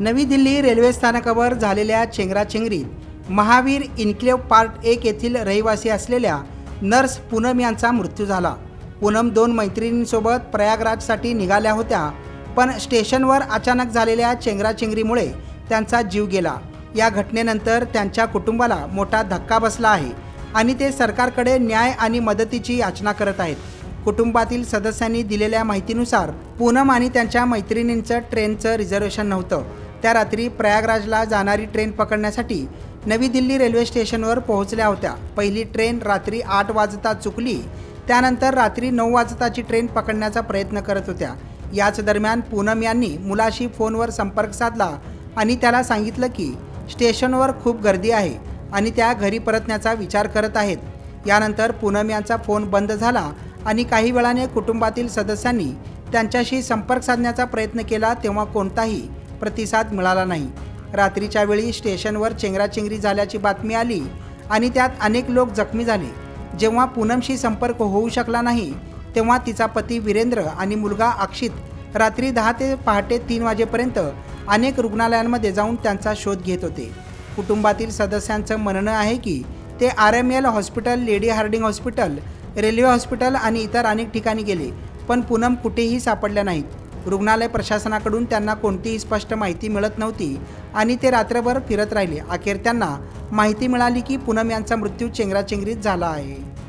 नवी दिल्ली रेल्वे स्थानकावर झालेल्या चेंगराचेंगरीत महावीर इन्क्लेव पार्ट एक येथील रहिवासी असलेल्या नर्स पूनम यांचा मृत्यू झाला. पूनम दोन मैत्रिणींसोबत प्रयागराजसाठी निघाल्या होत्या पण स्टेशनवर अचानक झालेल्या चेंगराचेंगरीमुळे त्यांचा जीव गेला. या घटनेनंतर त्यांच्या कुटुंबाला मोठा धक्का बसला आहे आणि ते सरकारकडे न्याय आणि मदतीची याचना करत आहेत. कुटुंबातील सदस्यांनी दिलेल्या माहितीनुसार पूनम आणि त्यांच्या मैत्रिणींचं ट्रेनचं रिझर्वेशन नव्हतं. त्या रात्री प्रयागराजला जाणारी ट्रेन पकडण्यासाठी नवी दिल्ली रेल्वे स्टेशनवर पोहोचल्या होत्या. पहिली ट्रेन रात्री आठ वाजता चुकली त्यानंतर रात्री नऊ वाजताची ट्रेन पकडण्याचा प्रयत्न करत होत्या. याच दरम्यान पूनम यांनी मुलाशी फोनवर संपर्क साधला आणि त्याला सांगितलं की स्टेशनवर खूप गर्दी आहे आणि त्या घरी परतण्याचा विचार करत आहेत. यानंतर पूनम यांचा फोन बंद झाला आणि काही वेळाने कुटुंबातील सदस्यांनी त्यांच्याशी संपर्क साधण्याचा प्रयत्न केला तेव्हा कोणताही प्रतिसाद मिळाला नाही. रात्रीच्या वेळी स्टेशनवर चेंगराचेंगरी झाल्याची बातमी आली आणि त्यात अनेक लोक जखमी झाले. जेव्हा पूनमशी संपर्क होऊ शकला नाही तेव्हा तिचा पती वीरेंद्र आणि मुलगा अक्षित रात्री दहा ते पहाटे तीन वाजेपर्यंत अनेक रुग्णालयांमध्ये जाऊन त्यांचा शोध घेत होते. कुटुंबातील सदस्यांचं म्हणणं आहे की ते R M L hospital Lady Hardinge hospital railway hospital आणि इतर अनेक ठिकाणी गेले पण पूनम कुठेही सापडल्या नाहीत. रुग्णालय प्रशासनाकडून त्यांना कोणतीही स्पष्ट माहिती मिळत नव्हती आणि ते रात्रभर फिरत राहिले. अखेर त्यांना माहिती मिळाली की पूनम यांचा मृत्यू चेंगराचेंगरीत झाला आहे.